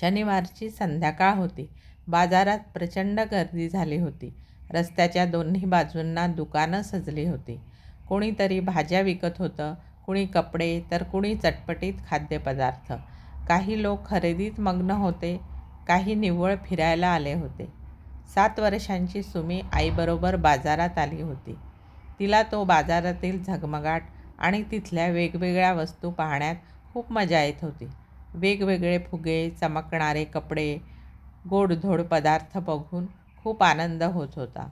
शनिवारची संध्याकाळ होती. बाजारात प्रचंड गर्दी झाली होती. रस्त्याच्या दोन्ही बाजूंना दुकानं सजली होती. कोणीतरी भाज्या विकत होतं कुणी कपडे तर कुणी चटपटीत खाद्यपदार्थ. काही लोक खरेदीत मग्न होते काही निव्वळ फिरायला आले होते. सात वर्षांची सुमी आईबरोबर बाजारात आली होती. तिला तो बाजारातील झगमगाट आणि तिथल्या वेगवेगळ्या वस्तू पाहण्यात खूप मजा येत होती. वेगवेगळे फुगे चमकणारे कपडे गोडधोड पदार्थ बघून खूप आनंद होत होता.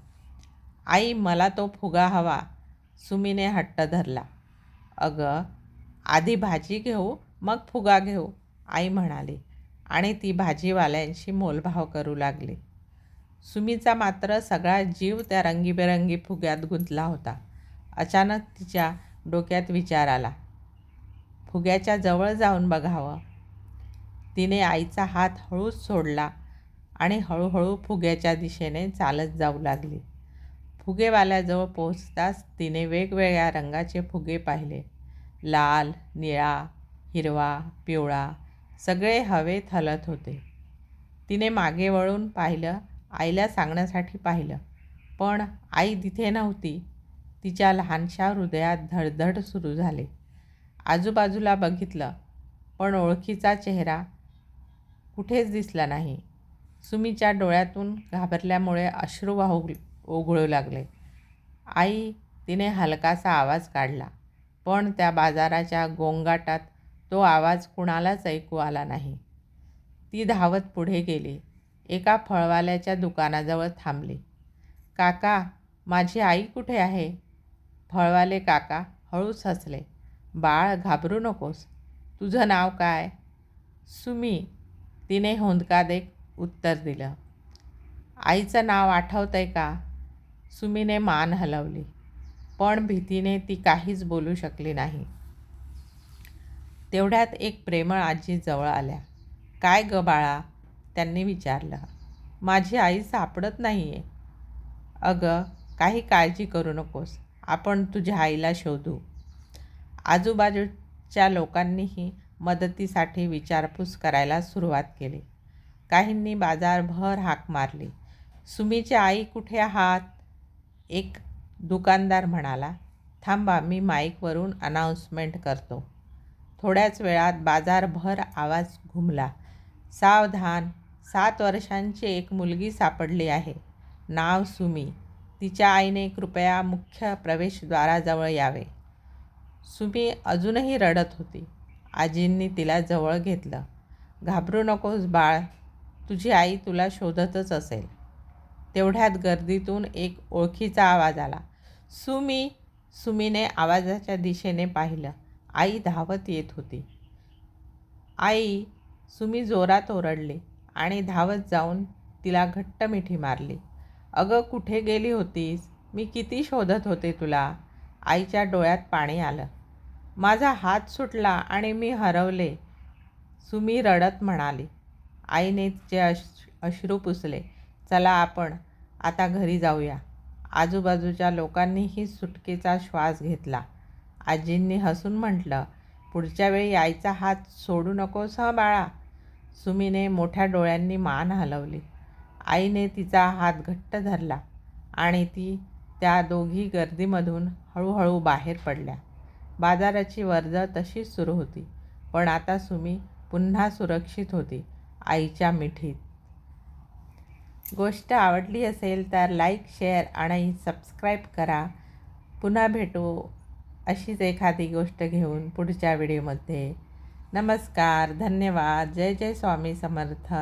आई मला तो फुगा हवा. सुमीने हट्ट धरला. अगं आधी भाजी घेऊ मग फुगा घेऊ आई म्हणाली आणि ती भाजीवाल्यांशी मोलभाव करू लागली. सुमीचा मात्र सगळा जीव त्या रंगीबेरंगी फुग्यात गुंतला होता. अचानक तिच्या डोक्यात विचार आला. फुग्याच्या जवळ जाऊन बघावं. तिने आईचा हात हळूच सोडला आणि हळूहळू फुग्याच्या दिशेने चालत जाऊ लागली. फुगेवाल्याजवळ पोहोचताच तिने वेगवेगळ्या रंगाचे फुगे पाहिले. लाल निळा हिरवा पिवळा सगळे हवेत हलत होते. तिने मागे वळून पाहिलं आईला सांगण्यासाठी पाहिलं. पण आई तिथे नव्हती. तिच्या लहानशा हृदयात धडधड सुरू झाले. आजूबाजूला बघितलं पण ओळखीचा चेहरा कुठेच दिसला नाही. सुमीच्या डोळ्यातून घाबरल्यामुळे अश्रू वाहू ओघळू लागले. आई तिने हलकासा आवाज काढला पण त्या बाजाराच्या गोंगाटात तो आवाज कुणालाच ऐकू आला नाही. ती धावत पुढे गेली एका फळवाल्याच्या दुकानाजवळ थांबली. काका माझी आई कुठे आहे? फळवाले काका हळूच हसले. बाळ घाबरू नकोस. तुझं नाव काय? सुमी तिने होंदका देत उत्तर दिलं. आईचं नाव आठवतं आहे का? सुमीने मान हलवली. पण भीतीने ती काहीच बोलू शकली नाही. तेवढ्यात एक प्रेमळ आजी जवळ आल्या. काय ग बाळा? त्यांनी विचारलं. माझी आई सापडत नाही आहे अगं काही काळजी करू नकोस. आपण तुझ्या आईला शोधू. आजूबाजूच्या लोकांनीही मदतीसाठी विचारपूस करायला सुरुवात केली. काहींनी बाजारभर हाक मारली. सुमीची आई कुठे आहात? एक दुकानदार म्हणाला. थांबा मी माईकवरून अनाऊन्समेंट करतो. थोड्याच वेळात बाजारभर आवाज घुमला. सावधान सात वर्षांची एक मुलगी सापडली आहे. नाव सुमी. तिच्या आईने कृपया मुख्य प्रवेशद्वाराजवळ यावे. सुमी अजूनही रडत होती. आजींनी तिला जवळ घेतलं. घाबरू नकोस बाळ तुझी आई तुला शोधतच असेल. तेवढ्यात गर्दीतून एक ओळखीचा आवाज आला. सुमी सुमीने आवाजाच्या दिशेने पाहिलं. आई धावत येत होती. आई सुमी जोरात ओरडली आणि धावत जाऊन तिला घट्ट मिठी मारली. अगं कुठे गेली होतीस? मी किती शोधत होते तुला. आईच्या डोळ्यात पाणी आलं. माझा हात सुटला आणि मी हरवले. सुमी रडत म्हणाली आईने तिचे अश अश्रू पुसले चला आपण आता घरी जाऊया. आजूबाजूच्या लोकांनीही सुटकेचा श्वास घेतला. आजींनी हसून म्हटलं पुढच्या वेळी आईचा हात सोडू नकोस हं बाळा. सुमीने मोठ्या डोळ्यांनी मान हलवली. आईने तिचा हात घट्ट धरला आणि ती त्या दोघी गर्दीमधून हळूहळू बाहेर पडल्या. बाजाराची वर्दळ तशीच सुरू होती. पण आता सुमी पुन्हा सुरक्षित होती आईच्या मिठीत. गोष्ट आवडली असेल तर लाईक शेअर आणि सबस्क्राईब करा. पुन्हा भेटू अशीच एखादी गोष्ट घेऊन पुढच्या व्हिडिओमध्ये. नमस्कार धन्यवाद. जय जय स्वामी समर्थ.